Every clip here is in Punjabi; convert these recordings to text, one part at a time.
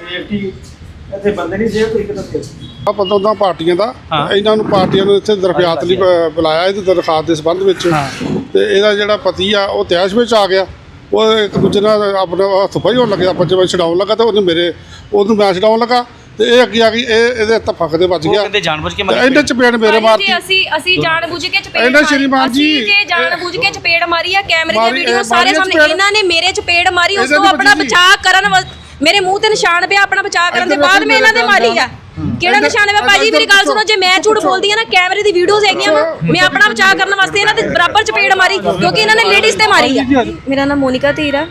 ਸੇਫਟੀ ਇੱਥੇ ਬੰਦੇ ਨਹੀਂ ਸੇਫ ਤੁਸੀਂ ਕਿੱਥੇ ਆ ਪਤਾ ਉਹਦਾ ਪਾਰਟੀਆਂ ਦਾ। ਇਹਨਾਂ ਨੂੰ ਪਾਰਟੀਆਂ ਨੂੰ ਇੱਥੇ ਦਰਖਾਸਤ ਲਈ ਬ- ਬੁਲਾਇਆ ਇਹਦੀ ਦਰਖਾਸਤ ਦੇ ਸੰਬੰਧ ਵਿੱਚ। ਤੇ ਇਹਦਾ ਜਿਹੜਾ ਪਤੀ ਆ ਉਹ ਤਿਆਸ਼ ਵਿੱਚ ਆ ਗਿਆ ਉਹ ਇੱਕ ਦੂਜੇ ਨਾਲ ਆਪਣਾ ਹੱਥ ਪਾਈ ਹੋਣ ਲੱਗਿਆ ਆਪਾਂ ਜਿਵੇਂ ਛਡਾਉਣ ਲੱਗਾ ਤੇ ਉਹਨੇ ਮੇਰੇ ਉਹਨੂੰ ਮੈਂ ਛਡਾਉਣ ਲੱਗਾ ਤੇ ਇਹ ਅੱਗੇ ਆ ਗਈ ਇਹ ਇਹਦੇ ਤਫਕ ਦੇ ਵੱਜ ਉਹ ਗਿਆ। ਕਹਿੰਦੇ ਜਾਣਬੁੱਝ ਕੇ ਤੇ ਮਾਰੀ ਇਹਨੇ ਚਪੇੜ ਮੇਰੇ ਮਾਰਤੀ ਜੀ ਅਸੀਂ ਅਸੀਂ ਜਾਣ ਬੁੱਝ ਕੇ ਚਪੇੜ ਇਹਨਾਂ। ਸ਼੍ਰੀਮਾਨ ਜੀ, ਅਸੀਂ ਜੇ ਜਾਣ ਬੁੱਝ ਕੇ ਚਪੇੜ ਮਾਰੀ ਆ ਕੈਮਰੇ ਦੀ ਮਾਰੀ- ਵੀਡੀਓ ਸਾਰੇ ਮਾਰੀ ਆ ਸਾਹਮਣੇ ਚਪੇੜ। ਇਹਨਾਂ ਨੇ ਮੇਰੇ ਚਪੇੜ ਮਾਰੀ ਉਸ ਇਹਦੇ ਤੋਂ ਆਪਣਾ ਵੱਜੀ। ਸੀ। ਬਚਾਅ ਕਰਨ ਮੇਰੇ ਮੂੰਹ ਤੇ ਨਿਸ਼ਾਨ ਪਿਆ ਆਪਣਾ ਬਚਾਅ ਕਰਨ ਦੇ ਇੱਧਰ ਬਾਅਦ ਮੈਂ ਇਹਨਾਂ ਦੇ ਮਾਰੀ ਆ। ਕਿਹੜਾ ਇੱਧਰ- ਨਿਸ਼ਾਨ ਹੈ ਭਾਜੀ ਮੇਰੀ ਗੱਲ ਸੁਣੋ ਜੇ ਮੈਂ ਝੂਠ ਬੋਲਦੀ ਆ ਨਾ ਕੈਮਰੇ ਦੀ ਵੀਡੀਓਜ਼ ਹੈਗੀਆਂ ਵਾ ਮੈਂ ਆਪਣਾ ਬਚਾਅ ਕਰਨ ਵਾਸਤੇ ਇਹਨਾਂ ਦੇ ਬਰਾਬਰ ਚਪੇੜ ਮਾਰੀ ਕਿਉਂਕਿ ਇਹਨਾਂ ਨੇ ਲੇਡੀਜ਼ ਤੇ ਮਾਰੀ ਆ। ਮੇਰਾ ਨਾਮ ਮੋਨਿਕਾ ਧੀਰਾ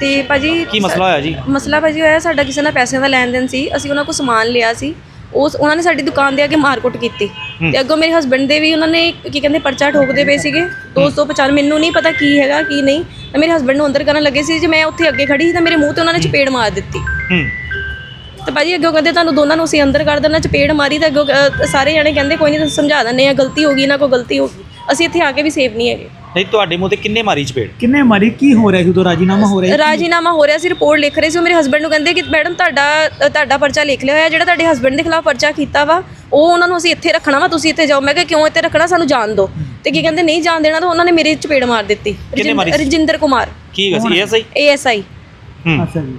ਤੇ ਭਾਜੀ ਕੀ ਮਸਲਾ ਹੋਇਆ ਜੀ? ਮਸਲਾ ਭਾਜੀ ਹੋਇਆ ਸਾਡਾ ਕਿਸੇ ਨਾਲ ਪੈਸਿਆਂ ਦਾ ਲੈਣ ਦੇਣ ਸੀ ਅਸੀਂ ਉਹਨਾਂ ਕੋਲ ਸਮਾਨ ਲਿਆ ਸੀ ਉਸ ਉਹਨਾਂ ਨੇ ਸਾਡੀ ਦੁਕਾਨ ਦੇ ਅੱਗੇ ਮਾਰਕੁੱਟ ਕੀਤੀ। ਤੇ ਅੱਗੋਂ ਮੇਰੇ ਹਸਬੰਡ ਦੇ ਵੀ ਉਹਨਾਂ ਨੇ ਕੀ ਕਹਿੰਦੇ ਪਰਚਾ ਠੋਕਦੇ ਪਏ ਸੀਗੇ 295 ਮੈਨੂੰ ਨਹੀਂ ਪਤਾ ਕੀ ਹੈਗਾ ਕੀ ਨਹੀਂ। ਤੇ ਮੇਰੇ ਹਸਬੰਡ ਨੂੰ ਅੰਦਰ ਕਰਨ ਲੱਗੇ ਸੀ ਜੇ ਮੈਂ ਉੱਥੇ ਅੱਗੇ ਖੜੀ ਸੀ ਤਾਂ ਮੇਰੇ ਮੂੰਹ ਤੇ ਉਹਨਾਂ ਨੇ ਚਪੇੜ ਮਾਰ ਦਿੱਤੀ। ਹੂੰ। ਤੇ ਭਾਜੀ ਅੱਗੋਂ ਕਹਿੰਦੇ ਤੁਹਾਨੂੰ ਦੋਨਾਂ ਨੂੰ ਅਸੀਂ ਅੰਦਰ ਕਰ ਦੇਣਾ ਚਪੇੜ ਮਾਰੀ ਤਾਂ ਅੱਗੋਂ ਸਾਰੇ ਜਣੇ ਕਹਿੰਦੇ ਕੋਈ ਨਹੀਂ ਤੁਸੀਂ ਸਮਝਾ ਦਿੰਦੇ ਆ ਗਲਤੀ ਹੋ ਗਈ ਨਾ ਕੋਈ ਗਲਤੀ ਹੋ ਗਈ। ਅਸੀਂ ਇੱਥੇ ਆ ਕੇ ਵੀ ਸੇਫ ਨਹੀਂ ਹੈਗੇ। ਨਹੀਂ ਤੁਹਾਡੇ ਮੂੰਹ ਤੇ ਕਿੰਨੇ ਮਾਰੀ ਚਪੇੜ? ਕਿੰਨੇ ਮਾਰੀ? ਕੀ ਹੋ ਰਿਹਾ? ਸੀ ਉਦੋਂ ਰਾਜੀਨਾਮਾ ਹੋ ਰਿਹਾ ਰਾਜੀਨਾਮਾ ਹੋ ਰਿਹਾ ਸੀ ਰਿਪੋਰਟ ਲਿਖ ਰਹੇ ਸੀ। ਉਹ ਮੇਰੇ ਹਸਬੰਡ ਨੂੰ ਕਹਿੰਦੇ ਕਿ ਮੈਡਮ ਤੁਹਾਡਾ ਤੁਹਾਡਾ ਪਰਚਾ ਲਿਖ ਲਿਆ ਹੋਇਆ ਜਿਹੜਾ ਤੁਹਾਡੇ ਹਸਬੰਡ ਦੇ ਖਿਲਾਫ ਪਰਚਾ ਕੀਤਾ ਵਾ ਉਹ ਉਹਨਾਂ ਨੂੰ ਅਸੀਂ ਇੱਥੇ ਰੱਖਣਾ ਵਾ ਤੁਸੀਂ ਇੱਥੇ ਜਾਓ। ਮੈਂ ਕਿਹਾ ਕਿਉਂ ਇੱਥੇ ਰੱਖਣਾ? ਸਾਨੂੰ ਜਾਣ ਦਿਓ। ਤੇ ਕੀ ਕਹਿੰਦੇ ਨਹੀਂ ਜਾਣ ਦੇਣਾ ਤਾਂ ਉਹਨਾਂ ਨੇ ਮੇਰੇ ਚਪੇੜ ਮਾਰ ਦਿੱਤੀ। ਰਜਿੰਦਰ- ਕੁਮਾਰ। ਕੀ ਹੈਗਾ ਸੀ? ਇਹ ਸਹੀ ਏਐਸਆਈ ਹੂੰ। ਅੱਛਾ ਜੀ।